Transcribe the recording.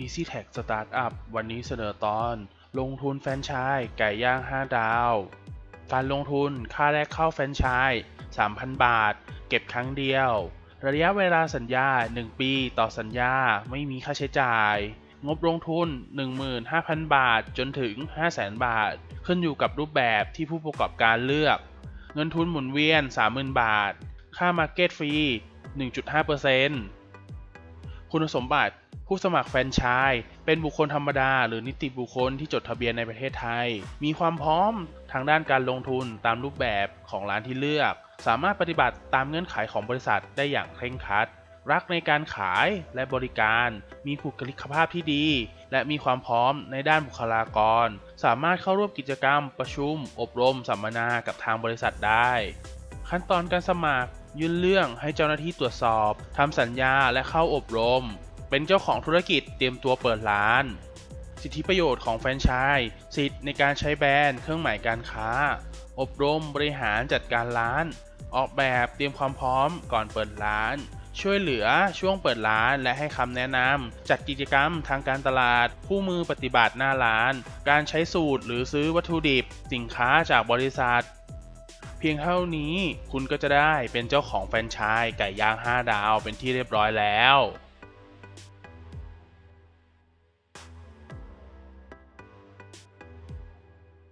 Easy Tech Startup วันนี้เสนอตอน ลงทุนแฟรนไชส์ไก่ย่าง 5 ดาว การลงทุนค่าแรกเข้าแฟรนไชส์3,000 บาท เก็บครั้งเดียว ระยะเวลาสัญญา 1 ปีต่อสัญญาไม่มีค่าใช้จ่าย งบลงทุน 15,000 บาทจนถึง 500,000 บาท ขึ้นอยู่กับรูปแบบที่ผู้ประกอบการเลือก เงินทุนหมุนเวียน 30,000 บาท ค่ามาร์เก็ตฟรี 1.5% คุณสมบัติผู้สมัครแฟรนไชส์เป็นบุคคลธรรมดา หรือนิติบุคคลที่จดทะเบียนในประเทศไทย มีความพร้อมทางด้านการลงทุนตามรูปแบบของร้านที่เลือก สามารถปฏิบัติตามเงื่อนไขของบริษัทได้อย่างเคร่งครัด รักในการขายและบริการ มีบุคลิกภาพที่ดี และมีความพร้อมในด้านบุคลากร สามารถเข้าร่วมกิจกรรม ประชุม อบรม สัมมนากับทางบริษัทได้ ขั้นตอนการสมัคร ยื่นเรื่องให้เจ้าหน้าที่ตรวจสอบทำสัญญาและเข้าอบรม เป็นเจ้าของธุรกิจเตรียมตัวเปิดร้าน สิทธิประโยชน์ของแฟรนไชส์สิทธิ์ในการใช้แบรนด์เครื่องหมายการค้า อบรมบริหารจัดการร้าน ออกแบบเตรียมความพร้อมก่อนเปิดร้าน ช่วยเหลือช่วงเปิดร้านและให้คำแนะนำจัดกิจกรรมทางการตลาดคู่มือปฏิบัติหน้าร้าน การใช้สูตรหรือซื้อวัตถุดิบ สินค้าจากบริษัท พียงเท่านี้คุณก็จะได้เป็นเจ้าของแฟรนไชส์ไก่ย่าง 5 ดาวเป็นที่เรียบร้อยแล้ว